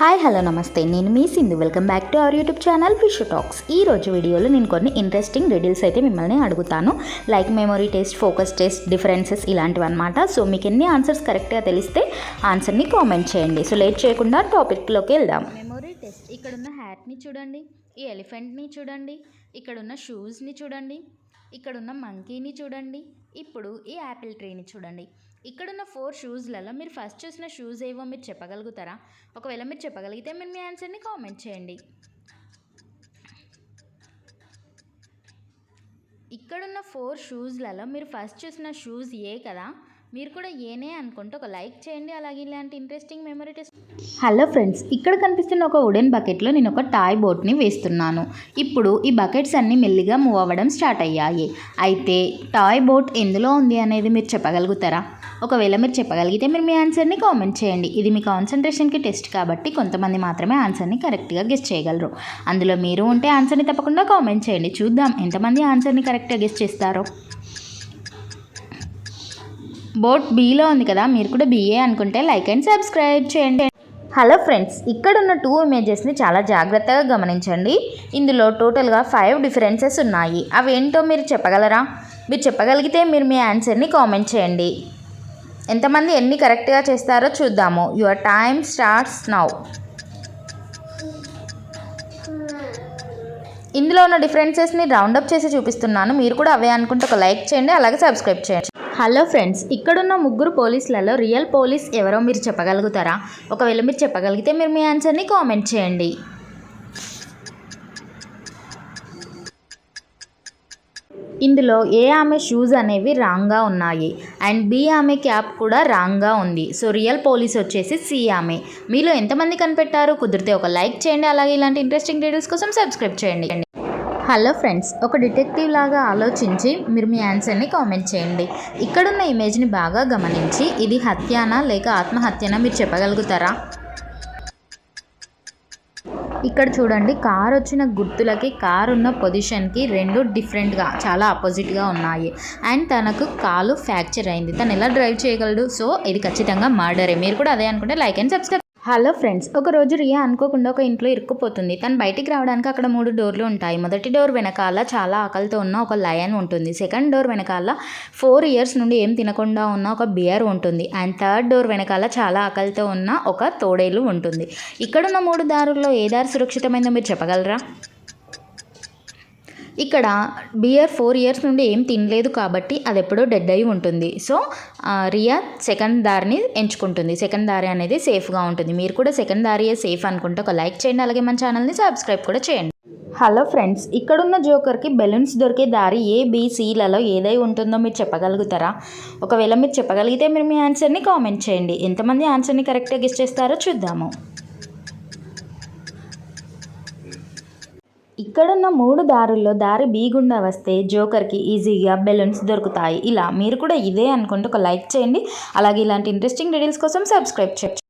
Hi hello నమస్తే. నేను మీ Sindhu. Welcome back to our YouTube channel fish talks. ఈ రోజు వీడియోలో నేను కొన్ని ఇంట్రెస్టింగ్ డీటెయిల్స్ అయితే మిమ్మల్ని అడుగుతాను. Like memory test focus test differences ఇలాంటివి అనమాట సో మీకు ఎన్ని ఆన్సర్స్ కరెక్ట్గా తెలిస్తే ఆన్సర్ని కామెంట్ చేయండి. సో లేట్ చేయకుండా టాపిక్లోకి వెళ్దాం. మెమొరీ టెస్ట్ ఇక్కడున్న హ్యాట్ని చూడండి. ఈ ఎలిఫెంట్ని చూడండి. ఇక్కడున్న షూస్ని చూడండి. ఇక్కడున్న మంకీని చూడండి. ఇప్పుడు ఈ యాపిల్ ట్రీని చూడండి. ఇక్కడున్న ఫోర్ షూస్లలో మీరు ఫస్ట్ చూసిన షూస్ ఏవో మీరు చెప్పగలుగుతారా? ఒకవేళ మీరు చెప్పగలిగితే మీరు మీ ఆన్సర్ని కామెంట్ చేయండి. ఇక్కడున్న ఫోర్ షూస్లలో మీరు ఫస్ట్ చూసిన షూస్ ఏ కదా? మీరు కూడా ఏనే అనుకుంటే ఒక లైక్ చేయండి. అలాగే ఇలాంటి interesting memory test hello friends ఇక్కడ కనిపిస్తున్న ఒక వుడెన్ బకెట్లో నేను ఒక టాయ్ బోట్ని వేస్తున్నాను. ఇప్పుడు ఈ బకెట్స్ అన్నీ మెల్లిగా మూవ్ అవ్వడం స్టార్ట్ అయ్యాయి. అయితే టాయ్ బోట్ ఎందులో ఉంది అనేది మీరు చెప్పగలుగుతారా? ఒకవేళ మీరు చెప్పగలిగితే మీరు మీ ఆన్సర్ని కామెంట్ చేయండి. ఇది మీ కాన్సన్ట్రేషన్కి టెస్ట్ కాబట్టి కొంతమంది మాత్రమే ఆన్సర్ని కరెక్ట్గా గెస్ట్ చేయగలరు. అందులో మీరు ఉంటే ఆన్సర్ని తప్పకుండా కామెంట్ చేయండి. చూద్దాం ఎంతమంది ఆన్సర్ని కరెక్ట్గా గెస్ట్ చేస్తారో. బోట్ బీలో ఉంది కదా మీరు కూడా బీఏ అనుకుంటే లైక్ అండ్ సబ్స్క్రైబ్ చేయండి. హలో ఫ్రెండ్స్ ఇక్కడ ఉన్న టూ ఇమేజెస్ని చాలా జాగ్రత్తగా గమనించండి. ఇందులో టోటల్గా ఫైవ్ డిఫరెన్సెస్ ఉన్నాయి. అవి ఏంటో మీరు చెప్పగలరా? మీరు చెప్పగలిగితే మీరు మీ ఆన్సర్ని కామెంట్ చేయండి. ఎంతమంది ఎన్ని కరెక్ట్గా చేస్తారో చూద్దాము. యువర్ టైమ్ స్టార్ట్స్ నౌ ఇందులో ఉన్న డిఫరెన్సెస్ని రౌండప్ చేసి చూపిస్తున్నాను. మీరు కూడా అవే అనుకుంటే ఒక లైక్ చేయండి అలాగే సబ్స్క్రైబ్ చేయండి. హలో ఫ్రెండ్స్ ఇక్కడున్న ముగ్గురు పోలీసులలో రియల్ పోలీస్ ఎవరో మీరు చెప్పగలుగుతారా? ఒకవేళ మీరు చెప్పగలిగితే మీరు మీ ఆన్సర్ని కామెంట్ చేయండి. ఇందులో ఏ ఆమె షూస్ అనేవి రాంగ్గా ఉన్నాయి? అండ్ బి ఆమె క్యాప్ కూడా రాంగ్గా ఉంది. సో రియల్ పోలీస్ వచ్చేసి సి ఆమె. మీలో ఎంతమంది కనిపెట్టారు? కుదిరితే ఒక లైక్ చేయండి. అలాగే ఇలాంటి ఇంట్రెస్టింగ్ డీటెయిల్స్ కోసం సబ్స్క్రైబ్ చేయండి. హలో ఫ్రెండ్స్ ఒక డిటెక్టివ్ లాగా ఆలోచించి మీరు మీ ఆన్సర్ని కామెంట్ చేయండి. ఇక్కడున్న ఇమేజ్ని బాగా గమనించి ఇది హత్యానా లేక ఆత్మహత్యనా మీరు చెప్పగలుగుతారా? ఇక్కడ చూడండి కార్ వచ్చిన గుర్తులకి కార్ ఉన్న పొజిషన్కి రెండు డిఫరెంట్గా చాలా అపోజిట్గా ఉన్నాయి. అండ్ తనకు కాలు ఫ్రాక్చర్ అయింది. తను ఎలా డ్రైవ్ చేయగలడు? సో ఇది ఖచ్చితంగా మర్డరే. మీరు కూడా అదే అనుకుంటే like and subscribe. Hello friends ఒక రోజు రియా అనుకోకుండా ఒక ఇంట్లో ఇరుక్కుపోతుంది. తను బయటికి రావడానికి అక్కడ మూడు డోర్లు ఉంటాయి. మొదటి డోర్ వెనకాల చాలా ఆకలితో ఉన్న ఒక లయన్ ఉంటుంది. సెకండ్ డోర్ వెనకాల ఫోర్ ఇయర్స్ నుండి ఏం తినకుండా ఉన్న ఒక బియర్ ఉంటుంది. అండ్ థర్డ్ డోర్ వెనకాల చాలా ఆకలితో ఉన్న ఒక తోడేలు ఉంటుంది. ఇక్కడున్న మూడు దారుల్లో ఏ దారి సురక్షితమైందో మీరు చెప్పగలరా? ఇక్కడ బియర్ ఫోర్ ఇయర్స్ నుండి ఏం తినలేదు కాబట్టి అది ఎప్పుడో డెడ్ అయి ఉంటుంది. సో రియా సెకండ్ దారిని ఎంచుకుంటుంది. సెకండ్ దారి అనేది సేఫ్గా ఉంటుంది. మీరు కూడా సెకండ్ దారియే సేఫ్ అనుకుంటే ఒక లైక్ చేయండి. అలాగే మన ఛానల్ని సబ్స్క్రైబ్ కూడా చేయండి. హలో ఫ్రెండ్స్ ఇక్కడున్న జోకర్కి బెలూన్స్ దొరికే దారి ఏ బీసీలలో ఏదై ఉంటుందో మీరు చెప్పగలుగుతారా? ఒకవేళ మీరు చెప్పగలిగితే మీరు మీ ఆన్సర్ని కామెంట్ చేయండి. ఎంతమంది ఆన్సర్ని కరెక్ట్గా గెస్ట్ చేస్తారో చూద్దాము. ఇక్కడున్న మూడు దారుల్లో దారి బీ గుండా వస్తే జోకర్కి ఈజీగా బెలూన్స్ దొరుకుతాయి. ఇలా మీరు కూడా ఇదే అనుకుంటే ఒక లైక్ చేయండి. అలాగే ఇలాంటి ఇంట్రెస్టింగ్ డీటెయిల్స్ కోసం సబ్స్క్రైబ్ చేయండి.